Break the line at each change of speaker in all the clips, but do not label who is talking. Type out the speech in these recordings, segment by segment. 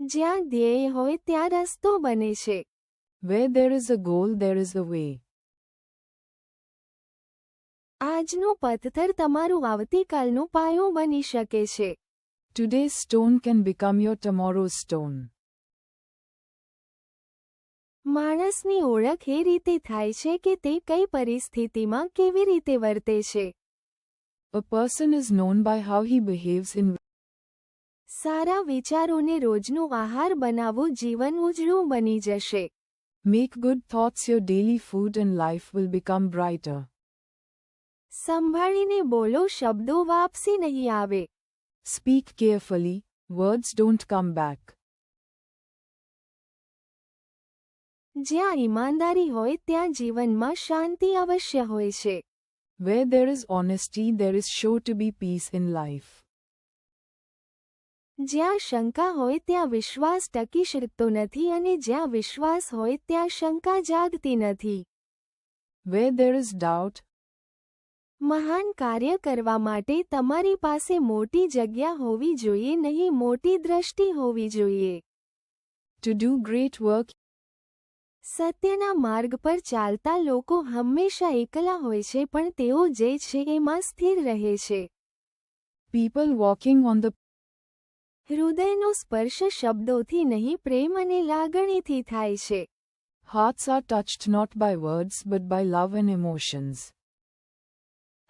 જ્યાં ધ્યેય હોય ત્યાં રસ્તો બને છે
Where there is a goal, there is a way.
આજનું પથ્થર તમારું આવતીકાલનું પાયું બની શકે છે
Today's stone can become your tomorrow's stone.
માણસની ઓળખ એ રીતે થાય છે કે તે કઈ પરિસ્થિતિમાં કેવી રીતે વર્તે છે
A person is known by how he behaves in
સારા વિચારોને રોજનું આહાર બનાવવું જીવન ઉજળું બની જશે
Make good thoughts your daily food and life will become brighter.
સંભાળીને બોલો શબ્દો વાપસી નહીં આવે
Speak carefully, words don't come back.
જ્યાં ઈમાનદારી હોય ત્યાં જીવનમાં શાંતિ અવશ્ય હોય છે
Where there is honesty, there is sure to be peace in life.
જ્યાં શંકા હોય ત્યાં વિશ્વાસ ટકી શકતો નથી અને જ્યાં વિશ્વાસ હોય ત્યાં શંકા જાગતી નથી.
There is doubt,
મહાન કાર્ય કરવા માટે તમારી પાસે મોટી જગ્યા હોવી જોઈએ નહીં મોટી દ્રષ્ટિ હોવી જોઈએ.
ટુ ડુ ગ્રેટ વર્ક
સત્યના માર્ગ પર ચાલતા લોકો હંમેશા એકલા હોય છે પણ તેઓ જે છે એમાં સ્થિર રહે છે.
પીપલ વોકિંગ ઓન the
હૃદયનો સ્પર્શ શબ્દોથી નહીં પ્રેમ અને લાગણીથી થાય છે.
Hearts are touched not by words but by love and emotions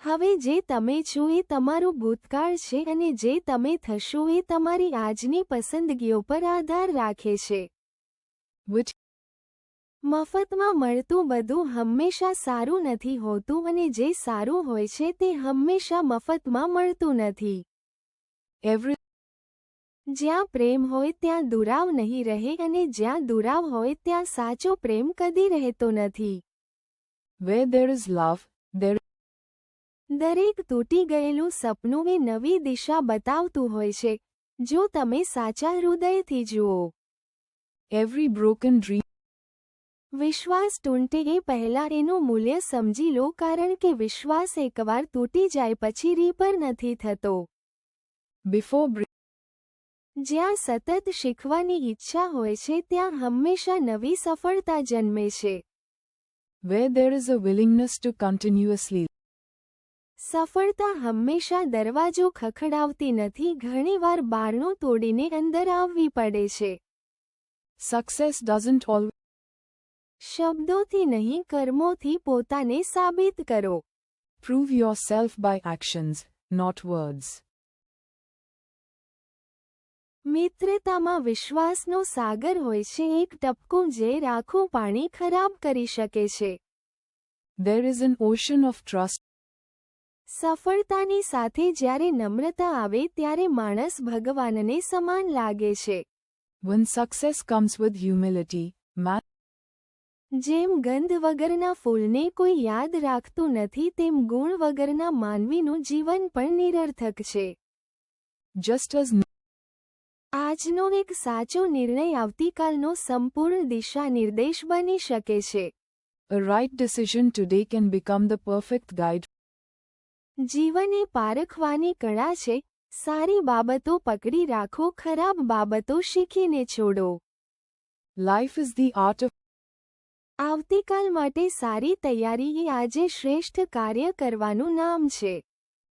હવે જે તમે છો એ તમારું ભૂતકાળ છે અને જે તમે થશો એ તમારી આજની પસંદગીઓ પર આધાર રાખે છે. મફતમાં મળતું બધું હંમેશા સારું નથી હોતું અને જે સારું હોય છે તે હંમેશા મફતમાં મળતું નથી.
Every
જ્યાં પ્રેમ હોય ત્યાં દુરાવ નહીં રહે અને જ્યાં દુરાવ હોય ત્યાં સાચો પ્રેમ કદી રહેતો નથી.
Where there ઇઝ there
દરેક તૂટી ગયેલું સપનું એ નવી દિશા બતાવતું હોય છે. જો તમે સાચા હૃદયથી જુઓ.
એવરી બ્રોકન ડ્રીમ
વિશ્વાસ તૂટે એ પહેલા એનું મૂલ્ય સમજી લો કારણ કે વિશ્વાસ એકવાર તૂટી જાય પછી રીપર નથી થતો.
Bre-
જ્યાં સતત શીખવાની ઈચ્છા હોય છે ત્યાં હંમેશા નવી સફળતા જન્મે છે
where there is a willingness to continuously
સફળતા હંમેશા દરવાજો ખખડાવતી નથી ઘણીવાર બારણું તોડીને અંદર આવવી પડે છે
success doesn't always
શબ્દોથી નહીં કર્મોથી પોતાને સાબિત કરો
prove yourself by actions, not words.
મિત્રતામાં વિશ્વાસનો સાગર હોય છે એક ટપકું જે રાખું પાણી ખરાબ કરી શકે છે.
There is an ocean of trust,
સફળતાની સાથે જ્યારે નમ્રતા આવે ત્યારે માણસ ભગવાનને સમાન લાગે છે.
When success comes with humility, man
જેમ ગંધ વગરના ફૂલને કોઈ યાદ રાખતું નથી તેમ ગુણ વગરના માનવીનું જીવન પણ નિરર્થક છે.
just as
આજનો એક સાચો નિર્ણય આવતીકાલનો સંપૂર્ણ દિશા નિર્દેશ બની શકે છે
a right decision today can become the perfect guide,
જીવન એ પારખવાની કળા છે સારી બાબતો પકડી રાખો ખરાબ બાબતો શીખીને છોડો
life is the art of
આવતીકાલ માટે સારી તૈયારી એ આજે શ્રેષ્ઠ કાર્ય કરવાનું નામ છે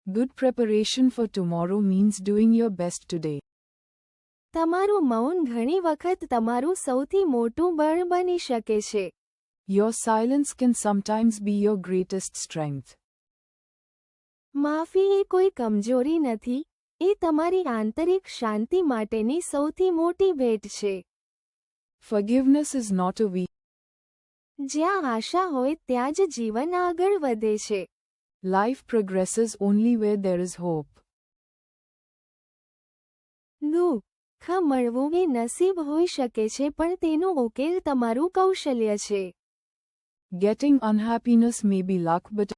good preparation for tomorrow means doing your best today.
તમારું મૌન ઘણી વખત તમારું સૌથી મોટું બળ બની શકે છે
Your silence can sometimes be your greatest strength.
માફી એ કોઈ કમજોરી નથી એ તમારી આંતરિક શાંતિ માટેની સૌથી મોટી ભેટ છે
Forgiveness is not a weak,
જ્યાં આશા હોય ત્યાં જ જીવન આગળ વધે છે
life progresses only where there is hope.
દુઃખ મળવું એ નસીબ હોઈ શકે છે પણ તેનો ઉકેલ તમારું કૌશલ્ય છે
Getting unhappiness may be luck, but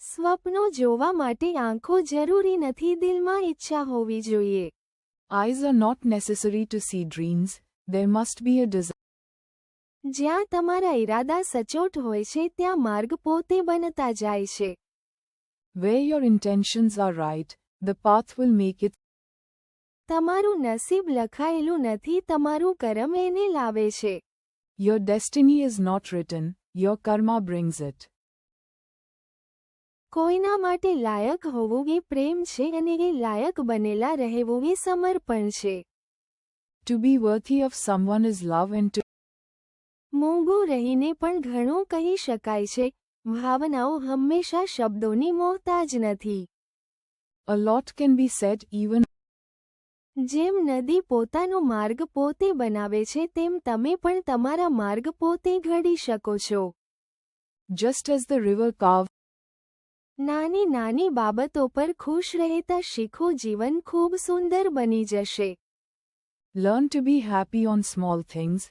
સ્વપ્નો જોવા માટે આંખો જરૂરી નથી દિલમાં ઈચ્છા હોવી જોઈએ
eyes are not necessary to see dreams, there must be a desire.
જ્યાં તમારા ઈરાદા સચોટ હોય છે ત્યાં માર્ગ પોતે બનતા જાય છે
Where your intentions are right, the path will make it
તમારું નસીબ લખાયેલું નથી તમારું કર્મ એને લાવે છે.
Your destiny is not written your karma brings it
કોઈના માટે લાયક હોવું એ પ્રેમ છે અને એ લાયક બનેલા રહેવું એ સમર્પણ છે.
To be worthy of someone is love and to
મોંઘું રહીને પણ ઘણું કહી શકાય છે. ભાવનાઓ હંમેશા શબ્દોની મોહતાજ નથી.
A lot can be set even
જેમ નદી પોતાનો માર્ગ પોતે બનાવે છે તેમ તમે પણ તમારા માર્ગ પોતે ઘડી શકો છો.
જસ્ટ એઝ ધ રિવર કાવ
નાની નાની બાબતો પર ખુશ રહેતા શીખો જીવન ખૂબ સુંદર બની જશે.
Learn to be happy on small things,